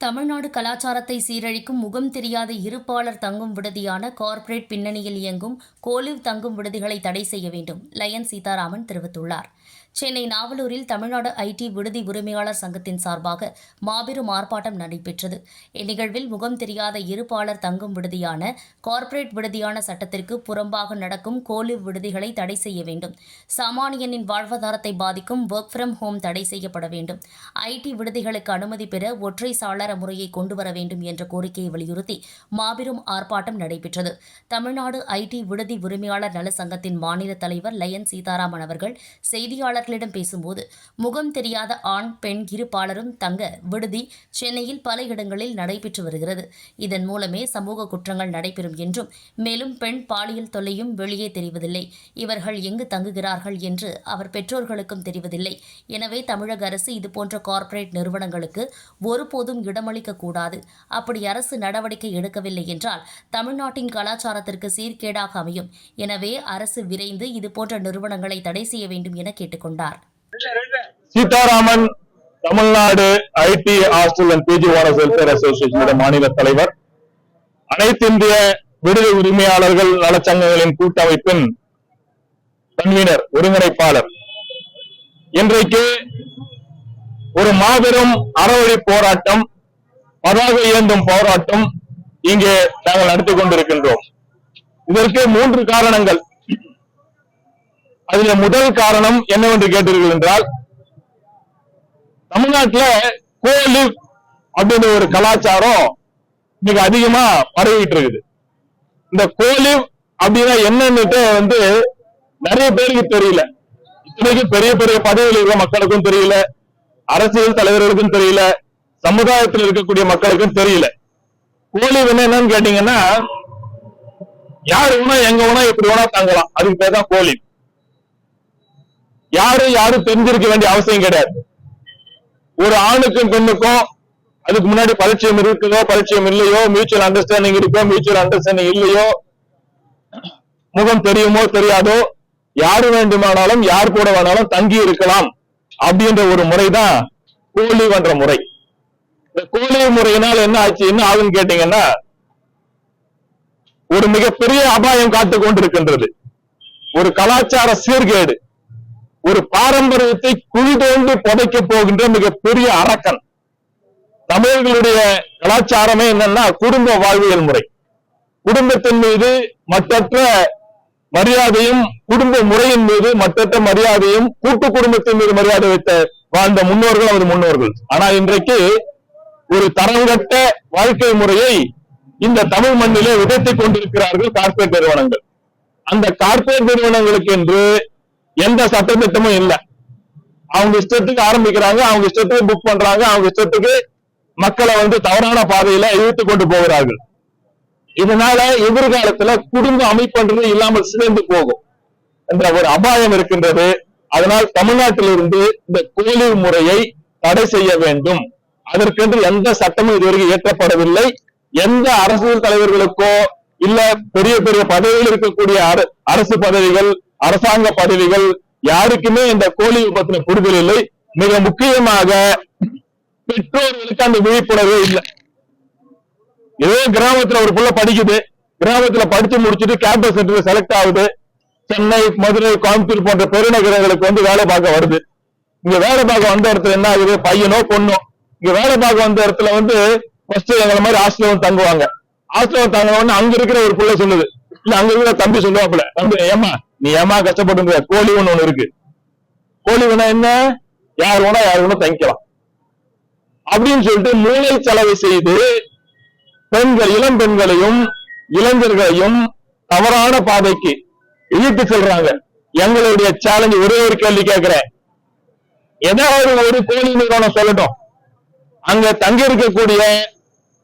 தமிழ்நாடு கலாச்சாரத்தை சீரழிக்கும் முகம் தெரியாத இருப்பாளர் தங்கும் விடுதியான கார்ப்பரேட் பின்னணியில் இயங்கும் கோலிவ் தங்கும் விடுதிகளை தடை செய்ய வேண்டும் லயன் சீதாராமன் தெரிவித்துள்ளார். சென்னை நாவலூரில் தமிழ்நாடு ஐடி விடுதி உரிமையாளர் சங்கத்தின் சார்பாக மாபெரும் ஆர்ப்பாட்டம் நடைபெற்றது. இந்நிகழ்வில் முகம் தெரியாத இருப்பாளர் தங்கும் விடுதியான கார்ப்பரேட் விடுதியான சட்டத்திற்கு புறம்பாக நடக்கும் கோலிவ் விடுதிகளை தடை செய்ய வேண்டும். சாமானியனின் வாழ்வாதாரத்தை பாதிக்கும் ஒர்க் ஃப்ரம் ஹோம் தடை செய்யப்பட வேண்டும். ஐடி விடுதிகளுக்கு அனுமதி பெற ஒற்றை சாளர முறையை கொண்டு வர வேண்டும் என்ற கோரிக்கையை வலியுறுத்தி மாபெரும் ஆர்ப்பாட்டம் நடைபெற்றது. தமிழ்நாடு ஐடி விடுதி உரிமையாளர் நல சங்கத்தின் மாநில தலைவர் லயன் சீதாராமன் அவர்கள் செய்தியாளர் செய்தியாளர்களிடம் பேசும்போது முகம் தெரியாத ஆண் பெண் இருப்பாளரும் தங்க விடுதி சென்னையில் பல இடங்களில் நடைபெற்று வருகிறது. இதன் மூலமே சமூக குற்றங்கள் நடைபெறும் என்றும் மேலும் பெண் பாலியல் தொல்லையும் வெளியே தெரிவதில்லை. இவர்கள் எங்கு தங்குகிறார்கள் என்று அவர் பெற்றோர்களுக்கும் தெரிவதில்லை. எனவே தமிழக அரசு இதுபோன்ற கார்ப்பரேட் நிறுவனங்களுக்கு ஒருபோதும் இடமளிக்க கூடாது. அப்படி அரசு நடவடிக்கை எடுக்கவில்லை என்றால் தமிழ்நாட்டின் கலாச்சாரத்திற்கு சீர்கேடாக அமையும். எனவே அரசு விரைந்து இதுபோன்ற நிறுவனங்களை தடை செய்ய வேண்டும் என கேட்டுக்கொண்டார். Sitaraman Tamil Nadu IT hostel and PG owners welfare அசோசியேஷனோட மாநில தலைவர். அனைத்து இந்திய விடுதி உரிமையாளர்கள் நலச்சங்கங்களின் கூட்டமைப்பின் கன்வீனர் ஒருங்கிணைப்பாளர். இன்றைக்கு ஒரு மாபெரும் அறவழி போராட்டம் பதாக இயந்தும் போராட்டம் இங்கே நாங்கள் நடத்தி கொண்டிருக்கின்றோம். இதற்கு மூன்று காரணங்கள். அதுல முதல் காரணம் என்னவென்று கேட்டீர்கள் என்றால் தமிழ்நாட்டில் கோலிவ் அப்படின்ற ஒரு கலாச்சாரம் மிக அதிகமா பரவிட்டு இருக்குது இந்த கோழி அப்படின்னா என்னன்னுட்டு வந்து நிறைய பேருக்கு தெரியல. இத்தனைக்கு பெரிய பெரிய பதவியில் இருக்கிற மக்களுக்கும் தெரியல. அரசியல் தலைவர்களுக்கும் தெரியல. சமுதாயத்தில் இருக்கக்கூடிய மக்களுக்கும் தெரியல. கோலிவ் என்னன்னு கேட்டீங்கன்னா யாரு வேணா எங்க வேணா எப்படி வேணா தங்கலாம். அதுக்கு பேர் தான் கோழி யாரும் யாரும் தெரிஞ்சிருக்க வேண்டிய அவசியம் கிடையாது. ஒரு ஆணுக்கும் பெண்ணுக்கும் அதுக்கு முன்னாடி பரிச்சயம் இருக்குதோ பரிச்சயம் இல்லையோ மியூச்சுவல் அண்டர்ஸ்டாண்டிங் இருக்கோ மியூச்சுவல் அண்டர்ஸ்டாண்டிங் இல்லையோ முகம் தெரியுமோ தெரியாதோ யாரு வேண்டுமானாலும் யார் கூட வேணாலும் தங்கி இருக்கலாம் அப்படின்ற ஒரு முறைதான் கோழி என்ற முறை. இந்த கோழி முறையினால் என்ன ஆச்சு என்ன ஆகுன்னு கேட்டீங்கன்னா ஒரு மிகப்பெரிய அபாயம் காத்துக் கொண்டிருக்கின்றது ஒரு கலாச்சார சீர்கேடு. ஒரு பாரம்பரியத்தை குழி தோண்டி புதைக்க போகின்ற மிகப்பெரிய அரக்கன். தமிழர்களுடைய கலாச்சாரமே என்னன்னா குடும்ப வாழ்வியல் முறை. குடும்பத்தின் மீது மற்றற்ற மரியாதையும் குடும்ப முறையின் மீது மற்றற்ற மரியாதையும் கூட்டு குடும்பத்தின் மீது மரியாதை வைத்த வாழ்ந்த முன்னோர்கள் அவர் முன்னோர்கள். ஆனா இன்றைக்கு ஒரு தரங்கட்ட வாழ்க்கை முறையை இந்த தமிழ் மண்ணிலே விதைத்துக் கொண்டிருக்கிறார்கள் கார்பரேட் நிறுவனங்கள். அந்த கார்பரேட் நிறுவனங்களுக்கு என்று எந்த சட்டத்திட்டமும் இல்லை. அவங்க இஷ்டத்துக்கு ஆரம்பிக்கிறாங்க அவங்க இஷ்டத்துக்கு புக் பண்றாங்க அவங்க இஷ்டத்துக்கு மக்களை வந்து தவறான பாதையில இழுத்து கொண்டு போகிறார்கள். இதனால எதிர்காலத்துல குடும்ப அமைப்புன்றது இல்லாமல் சிதைந்து போகும் என்ற ஒரு அபாயம் இருக்கின்றது. அதனால் தமிழ்நாட்டிலிருந்து இந்த கோயிலூர் முறையை தடை செய்ய வேண்டும். அதற்கென்று எந்த சட்டமும் இதுவரைக்கும் இயற்றப்படவில்லை. எந்த அரசியல் தலைவர்களுக்கோ இல்ல பெரிய பெரிய பதவியில் இருக்கக்கூடிய அர- அரசு பதவிகள் அரசாங்க பதவிகள் யாருக்குமே இந்த கோழி பத்தின புரிதல் இல்லை. மிக முக்கியமாக பெற்றோர்களுக்கு அந்த விழிப்புணர்வே இல்லை. ஏதோ கிராமத்துல ஒரு புள்ள படிக்குது. கிராமத்துல படிச்சு முடிச்சுட்டு கேம்பஸ் சென்டர் செலக்ட் ஆகுது. சென்னை மதுரை கோயம்புத்தூர் போன்ற பெருநகரங்களுக்கு வந்து வேலை பார்க்க வருது. இங்க வேலை பார்க்க வந்த இடத்துல என்ன ஆகுது? பையனோ பொண்ணோ. இங்க வேலை பார்க்க வந்த இடத்துல வந்து ஃபர்ஸ்ட் எங்களை மாதிரி ஹாஸ்டல் தங்குவாங்க. ஹாஸ்டல் தங்க தங்கினோடனே அங்க இருக்கிற ஒரு புள்ள சொல்லுது. இல்ல அங்க இருக்கிற தம்பி சொல்லுவாப்புல. தம்பி ஏமா நீ ஏமா கஷ்டப்படுங்க கோழி ஒண்ணு ஒண்ணு இருக்கு. கோழி ஒண்ணா என்ன? யார் வேணா யார் வேணா தங்கிக்கலாம். அப்படின்னு சொல்லிட்டு மூளை செலவு செய்து பெண்கள் இளம் பெண்களையும் இளைஞர்களையும் தவறான பாதைக்கு இழுத்து செல்றாங்க. எங்களுடைய சேலஞ்ச் ஒரே ஒரு கேள்வி கேட்கிறேன். ஏதாவது ஒரு கோழி நிறுவனம் சொல்லட்டும். அங்க தங்கி இருக்கக்கூடிய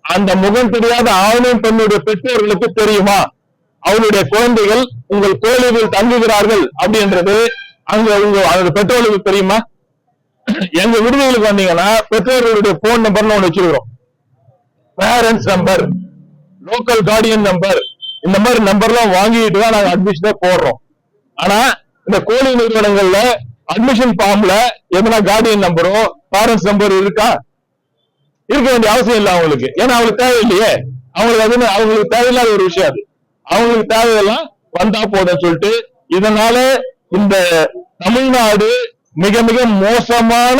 அந்த முகம் தெரியாத ஆணும் பெண்ணுடைய பெற்றோர்களுக்கு தெரியுமா? அவனுடைய குழந்தைகள் உங்கள் கோழிவில் தங்குகிறார்கள் அப்படின்றது அங்க உங்க அந்த பெற்றோர்களுக்கு தெரியுமா? எங்க விடுதிகளுக்கு வந்தீங்கன்னா பெற்றோர்களுடைய போன் நம்பர்னு ஒண்ணு வச்சிருக்கிறோம். Parents number local guardian number இந்த மாதிரி நம்பர்லாம் வாங்கிட்டு தான் நாங்க அட்மிஷனே போடுறோம். ஆனா இந்த கோழி நிறுவனங்கள்ல அட்மிஷன் ஃபார்ம்ல எதனா கார்டியன் நம்பரோ பேரண்ட்ஸ் நம்பர் இருக்கா? இருக்க வேண்டிய அவசியம் இல்லை அவங்களுக்கு. ஏன்னா அவங்களுக்கு தேவையில்லையே. அவங்களுக்கு அது அவங்களுக்கு தேவையில்லாத ஒரு விஷயம் அது. அவங்களுக்கு தேவையெல்லாம் வந்தா போதும் சொல்லிட்டு இதனால இந்த தமிழ்நாடு மிக மிக மோசமான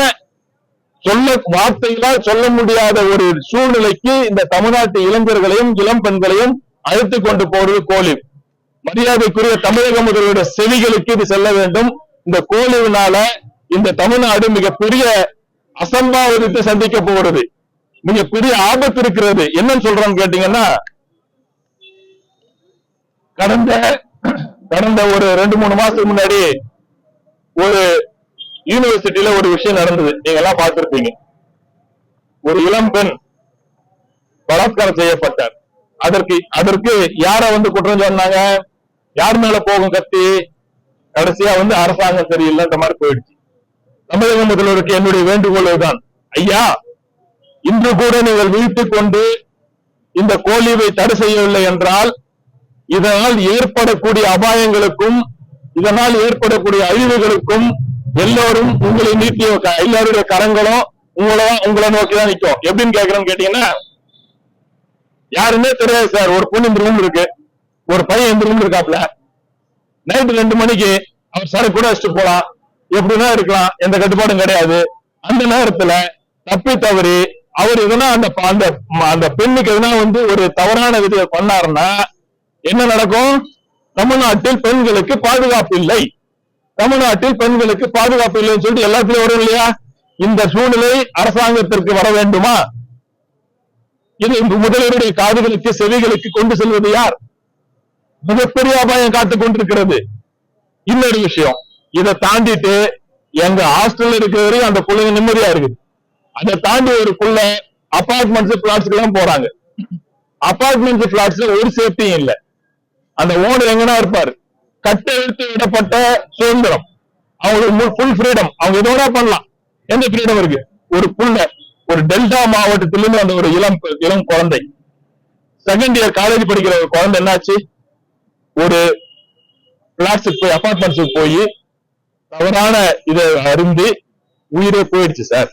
சொல்ல வார்த்தைகளால் சொல்ல முடியாத ஒரு சூழ்நிலைக்கு இந்த தமிழ்நாட்டு இளைஞர்களையும் இளம் பெண்களையும் அழைத்து கொண்டு போறது கோழி மரியாதைக்குரிய தமிழக முதல்வருடைய செவிகளுக்கு இது செல்ல வேண்டும். இந்த கோலிவினால இந்த தமிழ்நாடு மிகப்பெரிய அசம்பாவிதத்தை சந்திக்க போகிறது. மிகப்பெரிய ஆபத்து இருக்கிறது. என்னன்னு சொல்றோம்னு கேட்டீங்கன்னா கடந்த கடந்த ஒரு ரெண்டு மூணு மாசத்துக்கு முன்னாடி ஒரு யூனிவர்சிட்டியில ஒரு விஷயம் நடந்தது. நீங்க எல்லாம் பார்த்திருப்பீங்க. ஒரு இளம் பெண் பலாத்காரம் செய்யப்பட்டார். அதற்கு அதற்கு யார வந்து குற்றம் சொன்னாங்க? யார் மேல போகும் கத்தி கடைசியா வந்து அரசாங்கம் சரியில்லைன்ற மாதிரி போயிடுச்சு. தமிழக முதல்வருக்கு என்னுடைய வேண்டுகோள் இதுதான் ஐயா இன்று கூட நீங்கள் விழித்துக் கொண்டு இந்த கோழிவை தடை செய்யவில்லை என்றால் இதனால் ஏற்படக்கூடிய அபாயங்களுக்கும் இதனால் ஏற்படக்கூடிய அழிவுகளுக்கும் எல்லோரும் உங்களை நீட்டிய க- எல்லாருடைய கரங்களும் உங்களை உங்களை நோக்கி தான் நிற்கும் எப்படின்னு கேக்குறேன்னு கேட்டீங்கன்னா யாருமே தெரியாது சார். ஒரு பொண்ணு இந்த ரூம் இருக்கு. ஒரு பையன் இந்த ரூம் இருக்காப்ல நைட்டு ரெண்டு மணிக்கு அவர் சரக்கு கூட வச்சுட்டு போலாம். எப்படின்னா இருக்கலாம். எந்த கட்டுப்பாடும் கிடையாது. அந்த நேரத்துல தப்பி தவறி அவர் எதுனா அந்த ப- அந்த ம- அந்த பெண்ணுக்கு எதுனா வந்து ஒரு தவறான விதியை பண்ணாருன்னா என்ன நடக்கும்? தமிழ்நாட்டில் பெண்களுக்கு பாதுகாப்பு இல்லை. தமிழ்நாட்டில் பெண்களுக்கு பாதுகாப்பு இல்லைன்னு சொல்லிட்டு எல்லாத்துலயும் வரும் இல்லையா? இந்த சூழ்நிலை அரசாங்கத்திற்கு வர வேண்டுமா? இது இந்த முதல்வருடைய காதுகளுக்கு செவிகளுக்கு கொண்டு செல்வது யார்? மிகப்பெரிய அபாயம் காத்துக் கொண்டிருக்கிறது. இன்னொரு விஷயம் இதை தாண்டிட்டு எங்க ஹாஸ்டல்ல இருக்கிற வரையும் அந்த பிள்ளைங்க நிம்மதியா இருக்குது. அதை தாண்டி ஒரு பிள்ளை அபார்ட்மெண்ட்ஸ் பிளாட்ஸ்க்கு எல்லாம் போறாங்க. அபார்ட்மெண்ட்ஸ் பிளாட்ஸ்ல ஒரு சேஃப்டியும் இல்ல. அந்த ஓனர் எங்கன்னா இருப்பாரு. கட்டெழுத்து விடப்பட்ட சுதந்திரம். அவங்களுக்கு ஃபுல் ஃப்ரீடம் அவங்க எதோட பண்ணலாம். எந்த ஃப்ரீடம் இருக்கு? ஒரு புள்ள ஒரு டெல்டா மாவட்டத்திலிருந்து அந்த ஒரு இளம் இளம் குழந்தை. செகண்ட் இயர் காலேஜ் படிக்கிற ஒரு குழந்தை என்னாச்சு? ஒரு பிளாட்ஸுக்கு போய் அபார்ட்மெண்ட்ஸுக்கு போய் தவறான இதை அருந்து உயிரே போயிடுச்சு சார்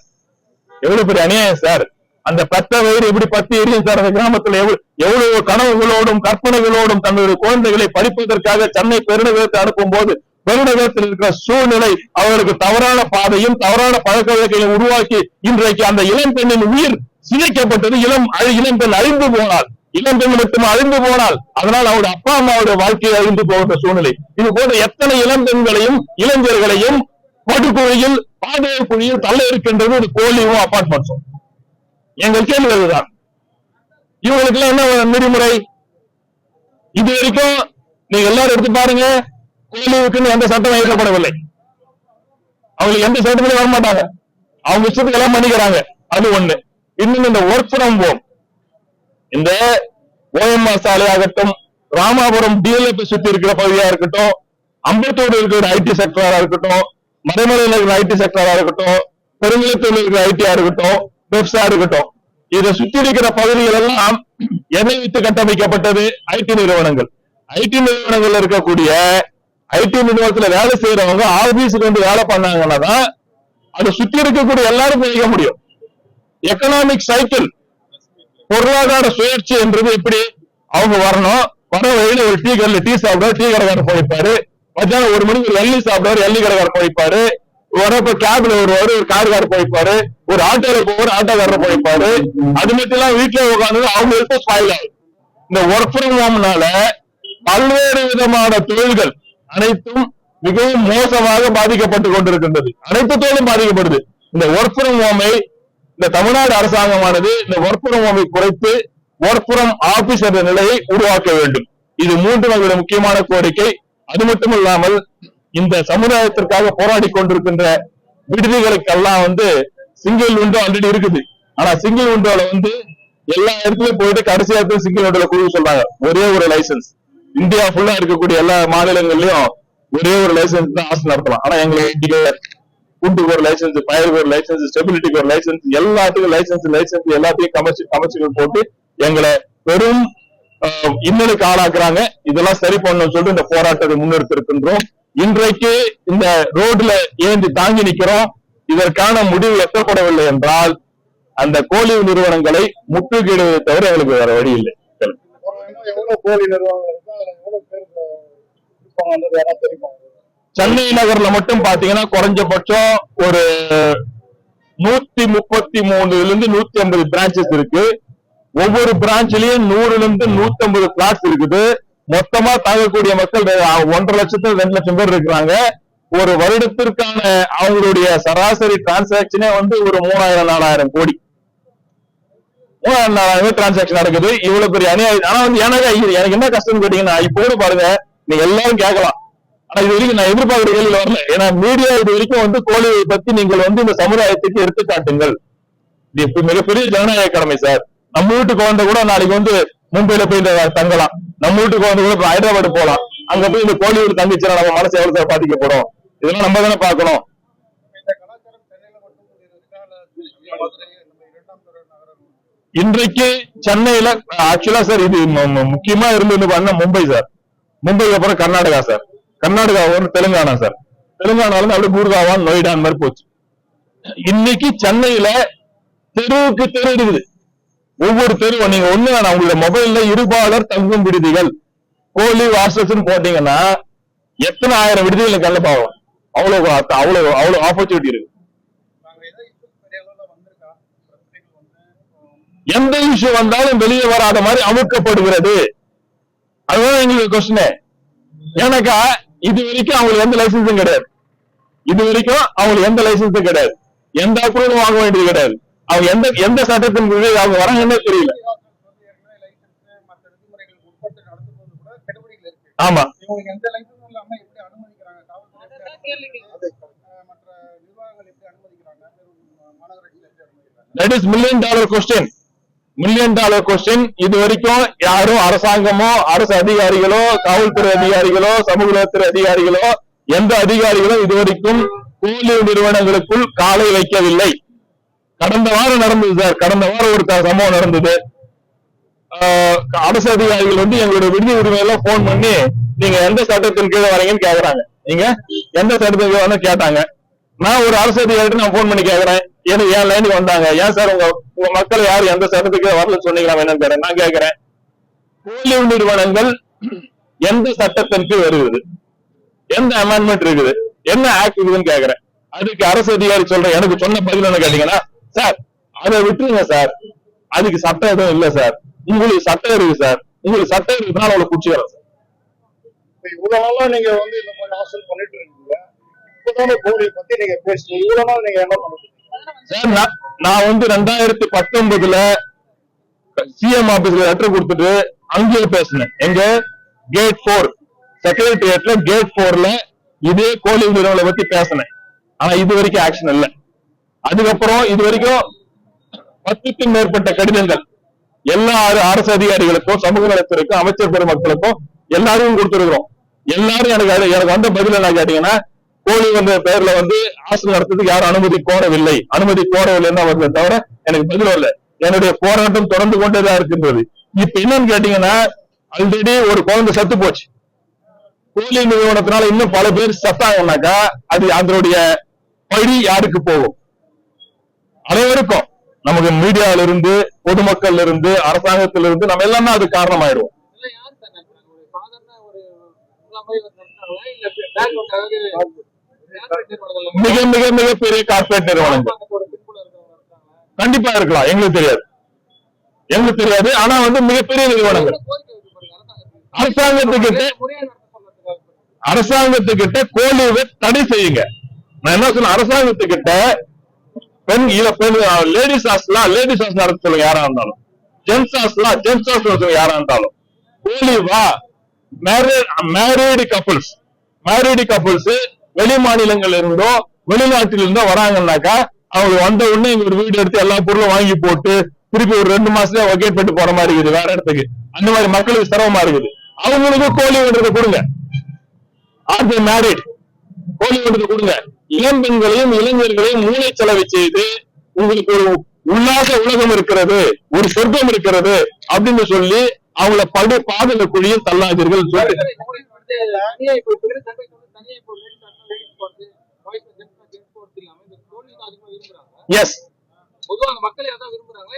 எவ்வளவு பெரிய அநியாயம் சார் அந்த பத்த வயிறு எப்படி பத்தி எரியும் சார். அந்த கிராமத்துல எவ்வளவு எவ்வளவு கனவுகளோடும் கற்பனைகளோடும் தன்னுடைய குழந்தைகளை படிப்பதற்காக சென்னை பெருநகரத்தை அனுப்பும் போது பெருநகரத்தில் இருக்கிற சூழ்நிலை அவர்களுக்கு தவறான பாதையும் தவறான பழக்க வழக்கையும் உருவாக்கி இன்றைக்கு அந்த இளம் பெண்ணின் உயிர் சிதைக்கப்பட்டது. இளம் அழி- இளம் பெண் அழிந்து போனாள் இளம் பெண் மட்டும் அழிந்து போனாள் அதனால் அவருடைய அப்பா அம்மாவுடைய வாழ்க்கையை அழிந்து போகின்ற சூழ்நிலை. இது போன்ற எத்தனை இளம் பெண்களையும் இளைஞர்களையும் படுகொலையில் பாதைய குழியில் தள்ள இருக்கின்றது ஒரு கோழியும் அபார்ட்மெண்ட்ஸும் எங்கள் கேள்வி அதுதான். இவங்களுக்கு எல்லாம் என்ன நெறிமுறை இது வரைக்கும் நீங்க எல்லாரும் எடுத்து பாருங்க கோயிலுக்குன்னு எந்த சட்டம் இயக்கப்படவில்லை அவங்களுக்கு எந்த சட்டத்திலும் வர மாட்டாங்க அவங்க இஷ்டத்துக்கு எல்லாம் பண்ணிக்கிறாங்க. அது ஒண்ணு. இன்னும் இந்த ஒர்க் ஃப்ரம் ஹோம் இந்த ஓஎம்ஆர் சாலையாகட்டும் ராமாபுரம் டிஎல்எஃப் சுத்தி இருக்கிற பகுதியா இருக்கட்டும் அம்பத்தூர் இருக்கிற ஐடி செக்டரா இருக்கட்டும் மறைமலையில் இருக்கிற ஐடி செக்டரா இருக்கட்டும் பெருங்குளத்தூர் இருக்கிற ஐடியா இருக்கட்டும் பெப்ஸா இருக்கட்டும். இதை சுத்தி இருக்கிற பகுதிகள் எல்லாம் எதை வித்து கட்டமைக்கப்பட்டது ஐடி நிறுவனங்கள். ஐடி நிறுவனங்கள்ல இருக்கக்கூடிய ஐடி நிறுவனத்துல வேலை செய்யறவங்க ஆபீஸுக்கு வந்து வேலை பண்ணாங்கன்னா தான் அதை சுத்தி இருக்கக்கூடிய எல்லாரும் செய்ய முடியும். எக்கனாமிக் சைக்கிள் பொருளாதார சுழற்சி என்றது எப்படி அவங்க வரணும். வர வழியில ஒரு டீ கடையில டீ சாப்பிடுவாரு டீ கடைக்காரர் போய்ப்பாரு. மத்தியானம் ஒரு மணிக்கு எள்ளி சாப்பிடுவாரு எள்ளி கடைக்காரர் போய்ப்பாரு. வரப்ப கேப்ல வருவாரு ஒரு கார்காரர் போய்ப்பாரு ஒரு ஆட்டோல போவாரு ஆட்டோக்காரர் போய்ப்பாரு அது மட்டும் இல்லாம வீட்டுல உட்காந்து அவங்க ஹெல்த் ஸ்பாயில் ஆகும் இந்த ஒர்க் ஃப்ரம் ஹோம்னால பல்வேறு விதமான தொழில்கள் அனைத்தும் மிகவும் மோசமாக பாதிக்கப்பட்டு கொண்டிருக்கின்றது. அனைத்து தொழிலும் பாதிக்கப்படுது. இந்த ஒர்க் ஃப்ரம் ஹோமை இந்த தமிழ்நாடு அரசாங்கமானது இந்த ஒர்க் ஃப்ரம் ஹோமை குறைத்து ஒர்க் ஃப்ரம் ஆபீஸ் என்ற நிலையை உருவாக்க வேண்டும். இது மூன்று நம்முடைய முக்கியமான கோரிக்கை. அது மட்டும் இல்லாமல் இந்த சமுதாயத்திற்காக போராடி கொண்டிருக்கின்ற விடுதிகளுக்கெல்லாம் வந்து சிங்கிள் விண்டோ ஆல்ரெடி இருக்குது. ஆனா சிங்கிள் விண்டோல வந்து எல்லா இடத்துலயும் போயிட்டு கடைசி இடத்துல சிங்கிள் விண்டோல குழு சொல்றாங்க. ஒரே ஒரு லைசன்ஸ் இந்தியா ஃபுல்லா இருக்கக்கூடிய எல்லா மாநிலங்கள்லயும் ஒரே ஒரு லைசன்ஸ் தான் ஆசை நடத்தலாம். ஆனா எங்களுக்கு ஃபுட்டுக்கு ஒரு லைசன்ஸ் ஃபயருக்கு ஒரு லைசன்ஸ் ஸ்டெபிலிட்டிக்கு ஒரு லைசன்ஸ் எல்லாத்துக்கும் லைசன்ஸ் லைசன்ஸ் எல்லாத்தையும் கமர்ச்சி கமர்ச்சிகள் போட்டு எங்களை பெரும் இன்னலுக்கு ஆளாக்குறாங்க. இதெல்லாம் சரி பண்ணணும்னு சொல்லிட்டு இந்த போராட்டத்தை முன்னெடுத்திருக்கின்றோம் இன்றைக்கு இந்த ரோட்ல ஏந்தி தாங்கி நிக்கிறோம். இதற்கான முடிவு எட்டப்படவில்லை என்றால் அந்த கோழி நிறுவனங்களை முற்றுகையிடுவதை தவிர எங்களுக்கு வேற வழி இல்லை. சென்னை நகர்ல மட்டும் பாத்தீங்கன்னா குறைஞ்சபட்சம் ஒரு நூத்தி முப்பத்தி மூணுல இருந்து நூத்தி ஐம்பது பிரான்ச்சஸ் இருக்கு. ஒவ்வொரு பிரான்ச்லயும் நூறுல இருந்து நூத்தி ஐம்பது பிளாட்ஸ் இருக்குது. மொத்தமா தாங்கக்கூடிய மக்கள் ஒன்றரை லட்சத்துல ரெண்டு லட்சம் பேர் இருக்கிறாங்க. ஒரு வருடத்திற்கான அவங்களுடைய சராசரி டிரான்சாக்சனே வந்து ஒரு மூணாயிரம் நாலாயிரம் கோடி. மூணாயிரம் நாலாயிரம் டிரான்சாக்சன் நடக்குது. இவ்வளவு பெரிய அநியாயம். ஆனா வந்து எனக்கு எனக்கு என்ன கஷ்டம் கேட்டீங்கன்னா இப்போ கூட பாருங்க நீங்க எல்லாரும் கேட்கலாம். ஆனா இது வரைக்கும் நான் எதிர்பார்க்கிற கேள்வி வரல. ஏன்னா மீடியா இது வரைக்கும் வந்து கோழியை பத்தி நீங்கள் வந்து இந்த சமுதாயத்துக்கு எடுத்து காட்டுங்கள் இது மிகப்பெரிய ஜனநாயக கடமை சார். நம்ம வீட்டு குழந்தை கூட நாளைக்கு வந்து மும்பைல போய் இந்த தங்கலாம். நம்ம வீட்டுக்கு வந்து கூட ஹைதராபாத் போகலாம் அங்க போய் இந்த கோலிவுட் தங்கிச்சுன்னா நம்ம மனசு எவ்வளவு சார் பாதிக்கப்படும் இதெல்லாம் நம்ம தானே பாக்கணும் இன்றைக்கு சென்னையில ஆக்சுவலா சார் இது முக்கியமா இருந்தது பண்ண மும்பை சார் மும்பைக்கு அப்புறம் கர்நாடகா சார் கர்நாடகா வந்து தெலுங்கானா சார் தெலுங்கானால அப்படியே குர்காவான் நொய்டான் அந்த மாதிரி போச்சு. இன்னைக்கு சென்னையில தெருவுக்கு தெரு இருக்குது. ஒவ்வொரு தெருவும் நீங்க ஒண்ணு வேணாம் உங்களுடைய மொபைல்ல இருபாலர் தங்கும் விடுதிகள். கோலி வாசல்ஸ்னு போட்டீங்கன்னா எத்தனை ஆயிரம் விடுதிகள் கல்ல பாவம். அவ்வளவு அவ்வளவு அவ்வளவு ஆப்பர்ச்சுனிட்டி இருக்கு. எந்த இஷ்யூ வந்தாலும் வெளியே வராத மாதிரி அமுக்கப்படுகிறது. அதுதான் எங்களுக்கு கொஸ்டின் ஏன்னாக்கா இது வரைக்கும் அவங்களுக்கு எந்த லைசன்ஸும் கிடையாது. இது வரைக்கும் அவங்களுக்கு எந்த லைசன்ஸும் கிடையாது. எந்த அப்ரூவலும் வாங்க வேண்டியது கிடையாது. அவங்க எந்த எந்த சட்டத்தின் கீழே அவங்க வராங்கன்னே தெரியல ஆமா. That is million dollar question million dollar question இது வரைக்கும் யாரும் அரசாங்கமோ அரசு அதிகாரிகளோ காவல்துறை அதிகாரிகளோ சமூக நலத்துறை அதிகாரிகளோ எந்த அதிகாரிகளும் இதுவரைக்கும் கூலி நிறுவனங்களுக்குள் காலை வைக்கவில்லை. கடந்த வாரம் நடந்தது சார். கடந்த வாரம் ஒரு சம்பவம் நடந்தது. அரசு அதிகாரிகள் வந்து எங்களோட விடுதி உரிமையெல்லாம் போன் பண்ணி நீங்க எந்த சட்டத்தின் கீழே வரீங்கன்னு கேக்குறாங்க. நீங்க எந்த சட்டத்தின் கீழே வந்து கேட்டாங்க. நான் ஒரு அரசு அதிகாரிட்டு நான் போன் பண்ணி கேக்குறேன். ஏன் என் லைனுக்கு வந்தாங்க? ஏன் சார் உங்க உங்க மக்கள் யாரு எந்த சட்டத்துக்கு வரலன்னு வரல சொன்னீங்களா என்னன்னு கேட்டேன் நான் கேக்குறேன். கூலி நிறுவனங்கள் எந்த சட்டத்தின் கீழ் வருகிறது? எந்த அமெண்ட்மெண்ட் இருக்குது? என்ன ஆக்ட் இருக்குதுன்னு கேக்குறேன். அதுக்கு அரசு அதிகாரி சொல்றேன் எனக்கு சொன்ன பதில் என்ன கேட்டீங்கன்னா சார் அதை விட்டுருங்க சார். அதுக்கு சட்டம் எதுவும் இல்ல சார். உங்களுக்கு சட்டம் இருக்கு சார். உங்களுக்கு சட்டம் இருக்குதுனால அவ்வளவு குடிச்சுக்கிறேன் சார். இப்ப இவ்வளவு நாளா நீங்க வந்து இந்த மாதிரி ஹாஸ்டல் பண்ணிட்டு இருக்கீங்க. இப்பதானே கோழியை பத்தி நீங்க பேசுறீங்க இவ்வளவு நாள் நீங்க என்ன பண்ணுறீங்க? சார் நான் வந்து ரெண்டாயிரத்தி பத்தொன்பதுல சிஎம் ஆபீஸ்ல லெட்டர் கொடுத்துட்டு அங்கேயே பேசினேன். எங்க? கேட் போர் செக்ரட்டரியேட்ல கேட் போர்ல இதே கோழி நிறுவனங்களை பத்தி பேசினேன். ஆனா இது வரைக்கும் ஆக்ஷன் இல்ல. அதுக்கப்புறம் இது வரைக்கும் பத்துக்கும் மேற்பட்ட கடிதங்கள். எல்லா அரசு அதிகாரிகளுக்கும் சமூக நலத்துறைக்கும் அமைச்சர் பெருமக்களுக்கும் எல்லாரையும் கொடுத்திருக்கிறோம். எல்லாரும் எனக்கு எனக்கு வந்த பதில் என்ன கேட்டீங்கன்னா கோழி வந்த பெயர்ல வந்து ஆசிரியர் நடத்துறதுக்கு யாரும் அனுமதி கோரவில்லை. அனுமதி கோரவில்லைன்னா வருது தவிர எனக்கு பதில் வரல. என்னுடைய போராட்டம் தொடர்ந்து கொண்டேதான் இருக்கின்றது. இப்ப என்னன்னு கேட்டீங்கன்னா ஆல்ரெடி ஒரு குழந்தை செத்து போச்சு. கோழி நிறுவனத்தினால இன்னும் பல பேர் செத்தாங்கன்னாக்கா அது அதனுடைய பழி யாருக்கு போகும்? அனைவருக்கும் நமக்கு மீடியால இருந்து பொதுமக்கள்ல இருந்து அரசாங்கத்தில இருந்து நம்ம எல்லாமே அது நிறுவனங்கள்ல மிக மிக மிக பெரிய கார்பரேட் நிறுவனங்கள். கண்டிப்பா இருக்கலாம். எங்களுக்கு தெரியாது. எங்களுக்கு தெரியாது. ஆனா வந்து மிகப்பெரிய நிறுவனங்கள். அரசாங்கத்துக்கிட்ட அரசாங்கத்துக்கிட்ட கோழிவை தடை செய்யுங்க. நான் என்ன சொன்ன அரசாங்கத்துக்கிட்ட பெண் இத பெண் லேடிஸ் ஹாஸ்டலா லேடிஸ் ஹாஸ்டல் நடத்த சொல்லுங்க யாரா இருந்தாலும். ஜென்ஸ் ஹாஸ்டலா ஜென்ஸ் ஹாஸ்டல் சொல்லுங்க யாரா இருந்தாலும். கோழி வா. மேரீடு கப்புள்ஸ் மேரீடு கப்புள்ஸ் வெளி மாநிலங்கள்ல இருந்தோ வெளிநாட்டில இருந்தோ வராங்கன்னாக்கா அவங்க வந்த உடனே இங்க ஒரு வீடு எடுத்து எல்லா பொருளும் வாங்கி போட்டு திருப்பி ஒரு ரெண்டு மாசத்துல வகேட் பண்ணிட்டு போற மாதிரி இருக்குது வேற இடத்துக்கு. அந்த மாதிரி மக்களுக்கு சிரமமா இருக்குது. அவங்களுக்கும் கோழி விடுறத கொடுங்க. ஆர் மேரிட் கோழி விடுறத கொடுங்க. இளம் பெண்களையும் இளைஞர்களையும் மூளை செலவு செய்து உங்களுக்கு ஒரு உல்லாச உலகம் இருக்கிறது ஒரு சொர்க்கம் இருக்கிறது அப்படின்னு சொல்லி அவங்கள படு பாதல குழியில் தள்ளாதீர்கள் எஸ்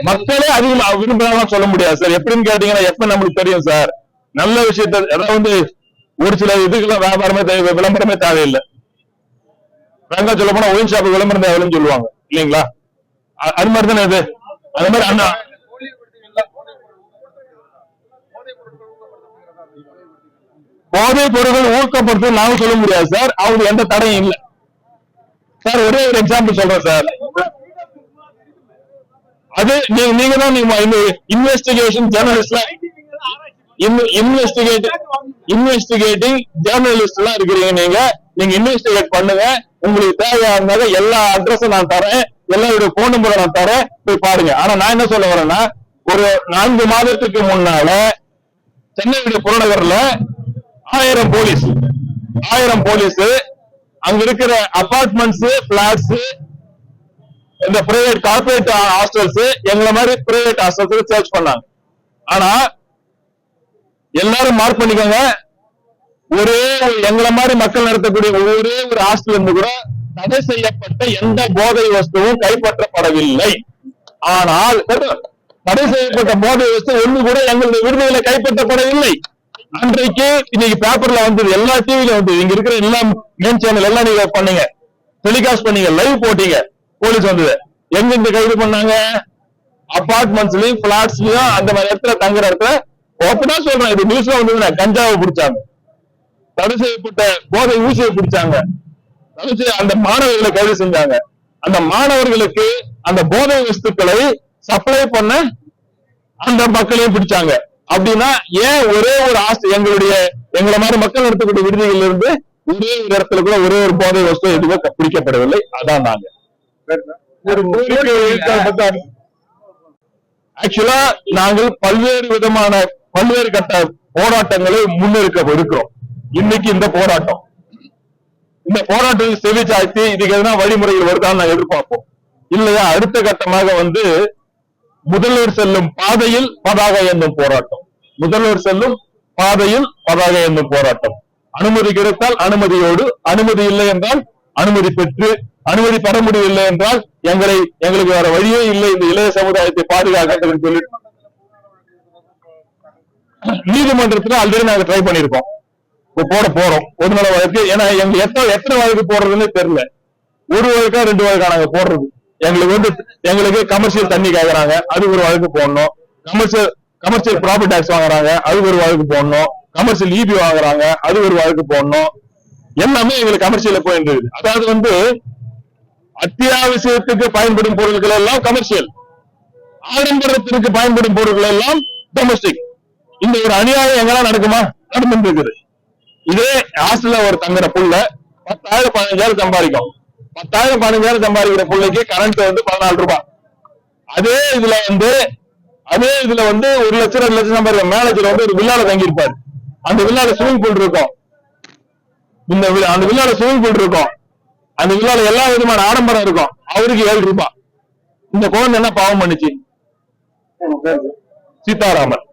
மக்களே அதிகமா விரும்புறாங்க சொல்ல முடியாது சார். எப்படின்னு கேட்டீங்கன்னா எப்ப நம்மளுக்கு தெரியும் சார்? நல்ல விஷயத்த அதாவது ஒரு சில இதுக்கெல்லாம் வியாபாரமே தேவை விளம்பரமே தேவையில்லை. ஃப்ராங்கா சொல்ல போனா ஒயின் ஷாப் விளம்பரம் தேவையில்லைன்னு சொல்லுவாங்க. இல்லைங்களா? அது மாதிரி தானே அது அது மாதிரி அண்ணா. போலியோ போதைப் பொருட்கள் ஊக்கப்படுத்த நாங்க சொல்ல முடியாது சார். அவங்க எந்த தடையும் இல்லை. சார் ஒரே ஒரு எக்ஸாம்பிள் சொல்றேன் சார். அது நீங்க நீங்க தான் நீங்க இன்வெஸ்டிகேஷன் ஜேர்னலிஸ்ட்ல இன்வெஸ்டிகேட்டிங் இன்வெஸ்டிகேட்டிங் ஜேர்னலிஸ்ட் எல்லாம் இருக்கிறீங்க நீங்க. நீங்க இன்வெஸ்டிகேட் பண்ணுங்க. உங்களுக்கு தேவையான எல்லா அட்ரஸும் நான் தரேன். எல்லாருடைய போன் நம்பரை நான் தரேன். போய் பாருங்க. ஆனா நான் என்ன சொல்ல வரேன்னா ஒரு நான்கு மாதத்துக்கு முன்னால சென்னையுடைய புறநகர்ல ஆயிரம் போலீஸ் ஆயிரம் போலீஸ் அங்க இருக்கிற அபார்ட்மெண்ட்ஸ் பிளாட்ஸ் இந்த பிரைவேட் கார்பரேட் ஹாஸ்டல்ஸ் எங்களை மாதிரி பிரைவேட் ஹாஸ்டல்ஸ் சர்ச் பண்ணாங்க. ஆனா எல்லாரும் மார்க் பண்ணிக்கோங்க. ஒரே எங்களை மாதிரி மக்கள் நடத்தக்கூடிய ஒரே ஒரு ஹாஸ்டல் இருந்து கூட தடை செய்யப்பட்ட எந்த போதை வஸ்துவும் கைப்பற்றப்படவில்லை. ஆனால் தடை செய்யப்பட்ட போதை வஸ்து ஒண்ணு கூட எங்களுடைய விடுதலை கைப்பற்றப்படவில்லை. அன்றைக்கு இன்னைக்கு பேப்பர்ல வந்தது எல்லா டிவில வந்தது. இங்க இருக்கிற எல்லா மெயின் சேனல் எல்லாம் நீங்க பண்ணீங்க. டெலிகாஸ்ட் பண்ணீங்க லைவ் போட்டீங்க. போலீஸ் வந்தது. எங்க இந்த கைது பண்ணாங்க? அபார்ட்மெண்ட்ஸ்லயும் பிளாட்ஸ்லயும் அந்த மாதிரி இடத்துல தங்குற இடத்துல ஓப்பனா சொல்றேன். இது நியூஸ்ல வந்தது கஞ்சாவை பிடிச்சாங்க. தடை செய்யப்பட்ட போதை ஊசியை பிடிச்சாங்க. தடை செய்ய அந்த மாணவர்களை கைது செஞ்சாங்க. அந்த மாணவர்களுக்கு அந்த போதை வஸ்துக்களை சப்ளை பண்ண அந்த மக்களையும் பிடிச்சாங்க. அப்படின்னா ஏன் ஒரே ஒரு ஆசை எங்களுடைய எங்களை மாதிரி மக்கள் நடத்தக்கூடிய விடுதிகள் இருந்து ஒரே ஒரு இடத்துல கூட ஒரே ஒரு போதை வஸ்து எதுவுமே பிடிக்கப்படவில்லை. அதான் நாங்க. ஆக்சுவலா நாங்கள் பல்வேறு விதமான பல்வேறு கட்ட போராட்டங்களை முன்னெடுக்க இருக்கிறோம். இன்னைக்கு இந்த போராட்டம். இந்த போராட்டத்தை செவி சாய்த்து இதுக்கு எதனா வழிமுறைகள் வருதான்னு நான் எதிர்பார்ப்போம். இல்லையா அடுத்த கட்டமாக வந்து முதல்வர் செல்லும் பாதையில் பதாகை என்னும் போராட்டம். முதல்வர் செல்லும் பாதையில் பதாகை என்னும் போராட்டம். அனுமதி கிடைத்தால் அனுமதியோடு அனுமதி இல்லை என்றால் அனுமதி பெற்று அனுமதி பெற முடியவில்லை என்றால் எங்களை எங்களுக்கு வேற வழியே இல்லை இந்த இளைய சமுதாயத்தை பாதுகாக்க சொல்லி நீதிமன்றத்துல ஆல்ரெடி நாங்க ட்ரை பண்ணிருக்கோம் போட போறோம். ஒரு நல வழக்கு ஏன்னா எங்க எத்தனை எத்தனை வழக்கு போடுறதுன்னு தெரியல. ஒரு வழக்கா ரெண்டு வழக்கா நாங்க போடுறது. எங்களுக்கு வந்து எங்களுக்கு கமர்ஷியல் தண்ணி கேக்குறாங்க. அது ஒரு வழக்கு போடணும். கமர்ஷியல் கமர்ஷியல் ப்ராபர்ட் டேக்ஸ் வாங்குறாங்க. அது ஒரு வழக்கு போடணும். கமர்ஷியல் இபி வாங்குறாங்க. அது ஒரு வழக்கு போடணும். எல்லாமே எங்களுக்கு கமர்ஷியல போயிட்டு இருக்குது. அதாவது வந்து அத்தியாவசியத்துக்கு பயன்படும் பொருட்கள் எல்லாம் கமர்ஷியல் ஆடம்பரத்திற்கு பயன்படும் பொருட்கள் எல்லாம் டொமஸ்டிக் இந்த ஒரு அநியாயம் எங்கெல்லாம் நடக்குமா? நடந்துட்டு இருக்குது. இதே ஹாஸ்டல்ல ஒரு தங்குற புள்ள பத்தாயிரம் பதினஞ்சாயிரம் சம்பாதிக்கும். பத்தாயிரம் பதினஞ்சாயிரம் சம்பாதிக்கிற பிள்ளைக்கு கரண்ட் வந்து பதினாலு ரூபாய். அதே இதுல வந்து அதே இதுல வந்து ஒரு லட்சம் ரெண்டு லட்சம் சம்பாதிக்கிற மேனேஜர் வந்து ஒரு வில்லால தங்கியிருப்பாரு. அந்த வில்லால ஸ்விமிங் பூல் இருக்கும். இந்த வி- அந்த வில்லால ஸ்விமிங் பூல் இருக்கும். அந்த வில்லால எல்லா விதமான ஆடம்பரம் இருக்கும். அவருக்கு ஏழு ரூபாய். இந்த குழந்தை என்ன பாவம் பண்ணுச்சு? சீதாராமன்.